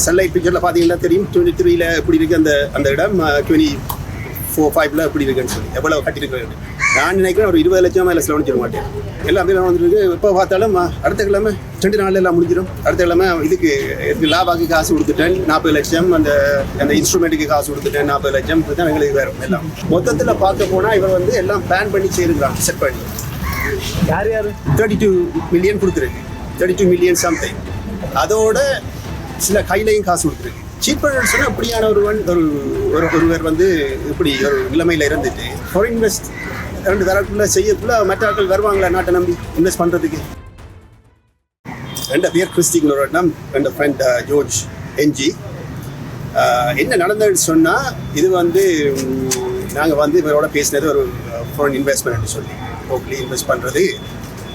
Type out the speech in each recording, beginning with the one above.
Sunlight பிக்சரில் பார்த்தீங்கன்னா தெரியும். டுவெண்ட்டி த்ரீல எப்படி இருக்கு அந்த அந்த இடம்? டுவெண்ட்டி ஃபோர் ஃபைவ்ல எப்படி இருக்குன்னு சொல்லி. எவ்வளோ கட்டியிருக்கேன் நான் நினைக்கிறேன் ஒரு இருபது லட்சம் மேலே செலவழிச்சிட மாட்டேன். எல்லாம் வந்துருக்கு எப்போ பார்த்தாலும் அடுத்த கிழமை ரெண்டு நாள்ல எல்லாம் முடிஞ்சிடும். அடுத்த கிழமை இதுக்கு இதுக்கு லாபாக்கு காசு கொடுத்துட்டேன். நாற்பது லட்சம் அந்த அந்த இன்ஸ்ட்ருமெண்ட்டுக்கு காசு கொடுத்துட்டேன். நாற்பது லட்சம். தான் எங்களுக்கு வேறு எல்லாம். மொத்தத்தில் பார்க்க போனால் இவர் வந்து எல்லாம் பிளான் பண்ணி செய்திருக்காங்க செட் பண்ணி. யார் யார்? தேர்ட்டி டூ மில்லியன் கொடுத்துருக்கு. தேர்ட்டி டூ மில்லியன் சம்திங் அதோட சில கையிலையும் காசு கொடுத்துருக்கு சீப்பர் சொன்னால் அப்படியான ஒருவன் ஒரு ஒரு ஒருவர் வந்து இப்படி ஒரு நிலைமையில் இருந்துட்டு ஃபாரின் இன்வெஸ்ட் ரெண்டு தரக்குள்ள செய்யக்குள்ள மற்ற ஆட்கள் வருவாங்களா? நாட்டை நம்பி இன்வெஸ்ட் பண்ணுறதுக்கு ரெண்டு பேர் ஒரு நம் ரெண்டு ஃப்ரெண்ட் ஜோர்ஜ் என்ஜி என்ன நடந்ததுன்னு சொன்னால் இது வந்து நாங்கள் வந்து இவரோட பேசினது ஒரு ஃபாரின் இன்வெஸ்ட்மெண்ட் சொல்லி. ஓக்லி இன்வெஸ்ட் பண்ணுறது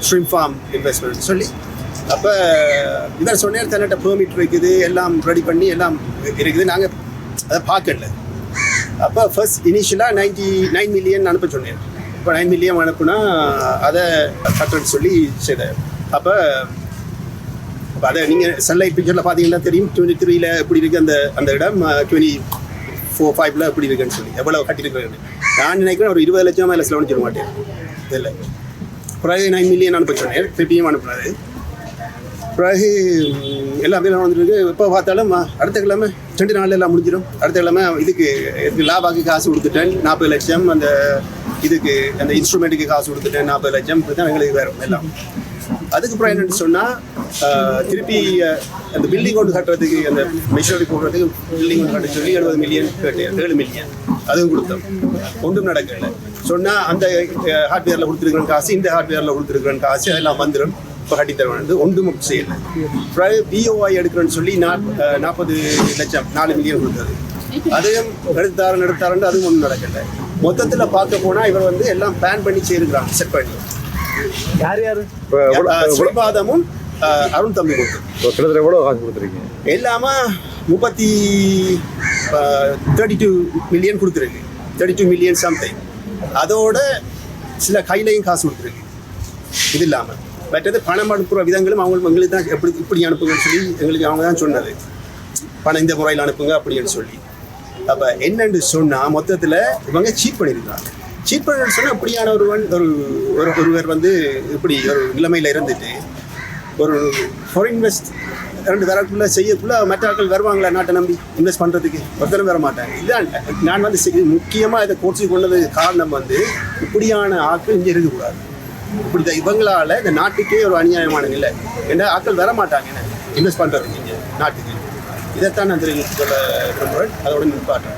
ஸ்ட்ரிம் ஃபார்ம் இன்வெஸ்ட்மெண்ட்னு சொல்லி. அப்போ இவர் சொன்னார் தன்னிட்ட பெர்மிட் இருக்குது எல்லாம் ரெடி பண்ணி எல்லாம் இருக்குது. நாங்கள் அதை பார்க்கல. அப்போ ஃபர்ஸ்ட் இனிஷியலாக நைன்டி நைன் மில்லியன் அனுப்ப சொன்னேன். இப்போ நைன் மில்லியன் அனுப்புனா அதை கட்டுறேன்னு சொல்லி செய்தார் அப்போ அப்போ அதை நீங்கள் சன்லைட் பிக்சரில் பார்த்தீங்கன்னா தெரியும். டுவெண்ட்டி த்ரீல எப்படி இருக்குது அந்த அந்த இடம் டுவெண்ட்டி ஃபோர் ஃபைவ்ல எப்படி இருக்குன்னு சொல்லி. எவ்வளோ கட்டியிருக்கேன் நான் நினைக்கிறேன் ஒரு இருபது லட்சம் மேலே செலவழிச்சிட மாட்டேன். இதில் பிறகு நைன் மில்லியன் அனுப்ப சொன்னேன். திருப்பியும் அனுப்புனாரு பிறகு எல்லாமே எல்லாம் எப்போ பார்த்தாலும் அடுத்த கிழமை ரெண்டு நாளில் எல்லாம் முடிஞ்சிடும். அடுத்த கிழமை இதுக்கு இதுக்கு லாபாக்கு காசு கொடுத்துட்டேன். நாற்பது லட்சம் அந்த இதுக்கு அந்த இன்ஸ்ட்ருமெண்ட்டுக்கு காசு கொடுத்துட்டேன். நாற்பது லட்சம். இப்படி தான் எங்களுக்கு வேறு எல்லாம். அதுக்கப்புறம் என்னென்னு சொன்னால் திருப்பி அந்த பில்டிங் ஒன்று கட்டுறதுக்கு அந்த மிஷினரி போடுறதுக்கு பில்டிங் ஒன்று கட்ட சொல்லி எழுபது மில்லியன் கேட்டேன். ஏழு மில்லியன் அதுவும் கொடுத்தோம். ஒன்றும் நடக்கலை. சொன்னால் அந்த ஹார்ட்வேரில் கொடுத்துருக்குற காசு இந்த ஹார்ட்வேரில் கொடுத்துருக்குற காசு அதெல்லாம் வந்துடும். இப்போ கட்டி தருவானது ஒன்றும் செய்யலை பிறகு பிஓஐ எடுக்கிறேன்னு சொல்லி நாற்பது லட்சம் நாலு மில்லியன் கொடுத்தது. அதையும் எடுத்தாரன் எடுத்தாரன் அதுவும் ஒன்றும் நடக்கல. மொத்தத்தில் பார்க்க போனால் இவர் வந்து எல்லாம் பிளான் பண்ணி செய்திருக்கிறாங்க செட் பண்ணி. யார் யார்? அஹ், அருண் தம்பி கொடுத்து கிட்டத்தட்ட எவ்வளோ காசு கொடுத்துருக்கீங்க? எல்லாமே முப்பத்தி தேர்ட்டி டூ மில்லியன் கொடுத்துருக்கு. தேர்ட்டி டூ மில்லியன் சம்திங் அதோட சில கையிலையும் காசு கொடுத்துருக்கு. இது இல்லாமல் மற்றது பணம் அனுப்புகிற விதங்களும் அவங்க எங்களுக்கு தான் எப்படி இப்படி அனுப்புங்கன்னு சொல்லி எங்களுக்கு அவங்க தான் சொன்னது. பணம் இந்த முறையில் அனுப்புங்க அப்படின்னு சொல்லி. அப்போ என்னன்னு சொன்னால் மொத்தத்தில் இவங்க சீட் பண்ணியிருக்காங்க சீட் பண்ணு சொன்னால் இப்படியான ஒருவன் ஒரு ஒரு ஒருவர் வந்து இப்படி ஒரு நிலைமையில் இருந்துட்டு ஒரு ஃபாரின் இன்வெஸ்ட் ரெண்டு தரக்குள்ள செய்யக்குள்ள மற்ற ஆட்கள் வருவாங்களா நாட்டை நம்பி இன்வெஸ்ட் பண்ணுறதுக்கு ஒருத்தரும் வர மாட்டாங்க இதுதான் நான் வந்து முக்கியமாக இதை கோர்ச்சி கொண்டது காரணம் வந்து இப்படியான ஆட்கள் இங்கே இருக்கக்கூடாது. இப்படி தான் இவங்களால இந்த நாட்டுக்கே ஒரு அநியாயமான நிலை. ஏன்னா ஆட்கள் வர மாட்டாங்க என்ன? இன்வெஸ்ட் பண்ணுறதுக்கு இங்கே நாட்டுக்கு. இதைத்தான் நான் தெரிவித்து சொல்ல விரும்புகிறேன். அதோட நிற்பாட்டேன்